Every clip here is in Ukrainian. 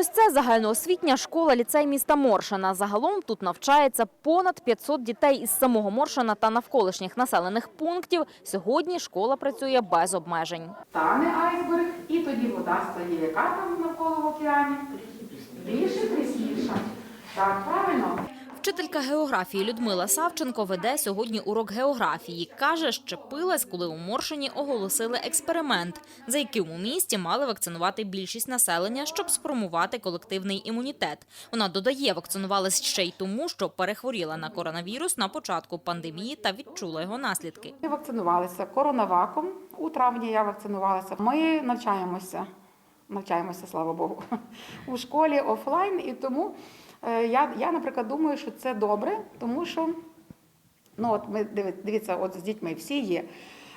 ось це загальноосвітня школа ліцей міста Моршина. Загалом тут навчається понад 500 дітей із самого Моршина та навколишніх населених пунктів. Сьогодні школа працює без обмежень. Тане айсберг, і тоді вода стає яка там навколо в океані? Більше прісніша. Так, правильно. Вчителька географії Людмила Савченко веде сьогодні урок географії. Каже, щепилась, коли у Моршині оголосили експеримент, за яким у місті мали вакцинувати більшість населення, щоб сформувати колективний імунітет. Вона додає, вакцинувалась ще й тому, що перехворіла на коронавірус на початку пандемії та відчула його наслідки. Вакцинувалися коронаваком. У травні я вакцинувалася. Ми навчаємося, навчаємося, слава Богу, у школі офлайн. І тому я, я, наприклад, думаю, що це добре, тому що ну, от ми дивіться, от з дітьми всі є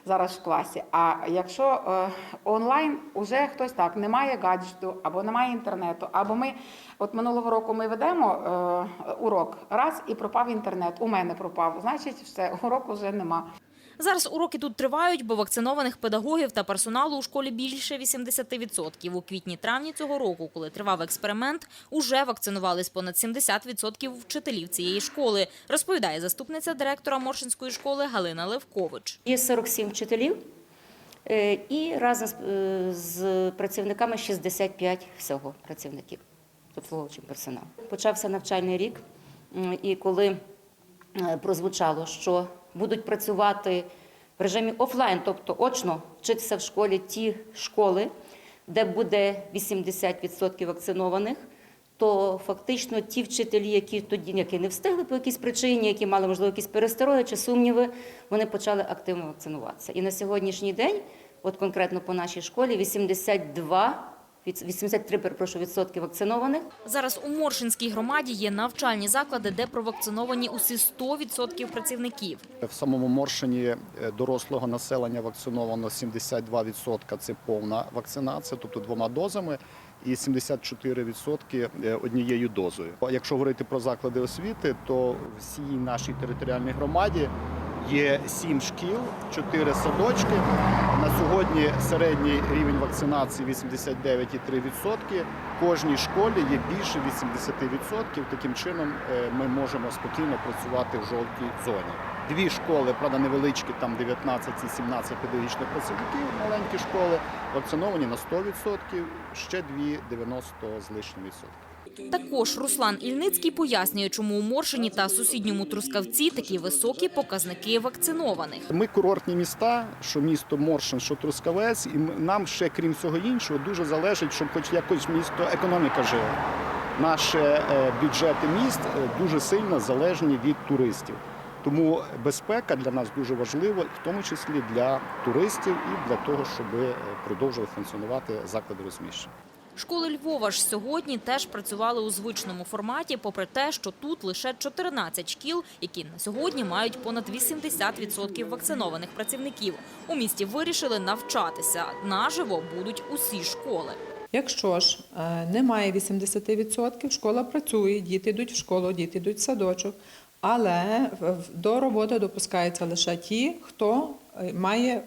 зараз в класі. А якщо е, онлайн уже хтось так не має гаджету, або немає інтернету, або ми от минулого року ми ведемо е, урок раз і пропав інтернет. У мене пропав. Значить, все, уроку вже нема. Зараз уроки тут тривають, бо вакцинованих педагогів та персоналу у школі більше 80%. У квітні-травні цього року, коли тривав експеримент, уже вакцинувались понад 70% вчителів цієї школи, розповідає заступниця директора Моршинської школи Галина Левкович. Є 47 вчителів е, і разом з, е, працівниками 65 всього працівників, обслуговуючим персоналом. Почався навчальний рік, і коли е, прозвучало, що будуть працювати в режимі офлайн, тобто очно вчитися в школі ті школи, де буде 80% вакцинованих, то фактично ті вчителі, які тоді які не встигли по якійсь причині, які мали можливо якісь перестороги чи сумніви, вони почали активно вакцинуватися. І на сьогоднішній день, от конкретно по нашій школі, 82 від- 83 перепрошую, відсотки вакцинованих. Зараз у Моршинській громаді є навчальні заклади, де провакциновані усі 100% працівників. В самому Моршині е, дорослого населення вакциновано 72% – це повна вакцинація, тобто двома дозами, і 74% е, однією дозою. Якщо говорити про заклади освіти, то всій нашій територіальній громаді є 7 шкіл, 4 садочки. На сьогодні середній рівень вакцинації 89,3%. В кожній школі є більше 80%. Таким чином е, ми можемо спокійно працювати в жовтій зоні. Дві школи, правда, невеличкі, там 19 і 17 педагогічних працівників, маленькі школи, вакциновані на 100%, ще дві 90 з лишнім відсотків. Також Руслан Ільницький пояснює, чому у Моршині та сусідньому Трускавці такі високі показники вакцинованих. Ми курортні міста, що місто Моршин, що Трускавець, і нам ще, крім всього іншого, дуже залежить, щоб хоч якось місто економіка жила. Наші е, бюджети міст е, дуже сильно залежні від туристів. Тому безпека для нас дуже важлива, в тому числі для туристів і для того, щоб е, продовжували функціонувати заклади розміщення. Школи Львова ж сьогодні теж працювали у звичному форматі, попри те, що тут лише 14 шкіл, які на сьогодні мають понад 80% вакцинованих працівників. У місті вирішили навчатися. Наживо будуть усі школи. Якщо ж е, немає 80%, школа працює, діти йдуть в школу, діти йдуть в садочок, але до роботи допускаються лише ті, хто е, має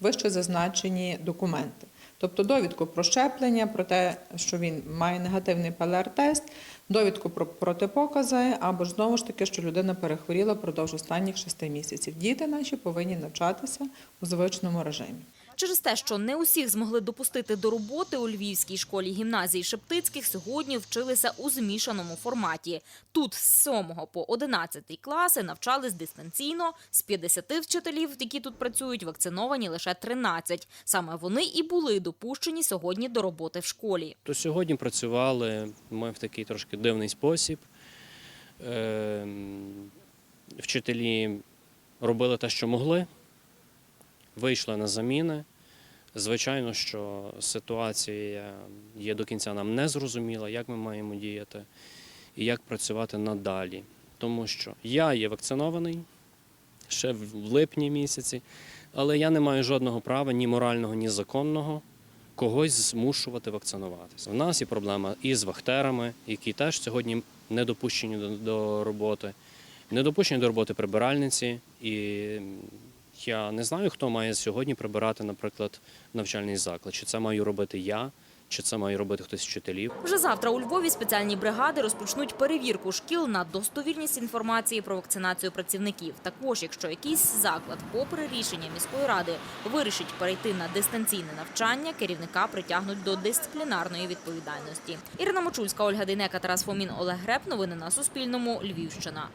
вище зазначені документи. Тобто довідку про щеплення, про те, що він має негативний ПЛР-тест, довідку про протипокази, або ж знову ж таки, що людина перехворіла впродовж останніх шести місяців. Діти наші повинні навчатися у звичному режимі. Через те, що не усіх змогли допустити до роботи у Львівській школі гімназії Шептицьких, сьогодні вчилися у змішаному форматі. Тут з 7 по 11 класи навчались дистанційно. З 50 вчителів, які тут працюють, вакциновані лише 13. Саме вони і були допущені сьогодні до роботи в школі. То сьогодні працювали ми в такий трошки дивний спосіб. Ем, Вчителі робили те, що могли, вийшли на заміни. Звичайно, що ситуація є до кінця нам не зрозуміла, як ми маємо діяти і як працювати надалі. Тому що я є вакцинований ще в липні місяці, але я не маю жодного права ні морального, ні законного когось змушувати вакцинуватися. У нас є проблема і з вахтерами, які теж сьогодні не допущені до, до роботи, не допущені до роботи прибиральниці. І я не знаю, хто має сьогодні прибирати, наприклад, навчальний заклад. Чи це маю робити я, Чи це має робити хтось з вчителів? Вже завтра у Львові спеціальні бригади розпочнуть перевірку шкіл на достовірність інформації про вакцинацію працівників. Також, якщо якийсь заклад, попри рішення міської ради, вирішить перейти на дистанційне навчання, керівника притягнуть до дисциплінарної відповідальності. Ірина Мочульська, Ольга Дейнека, Тарас Фомін, Олег Греб. Новини на Суспільному. Львівщина.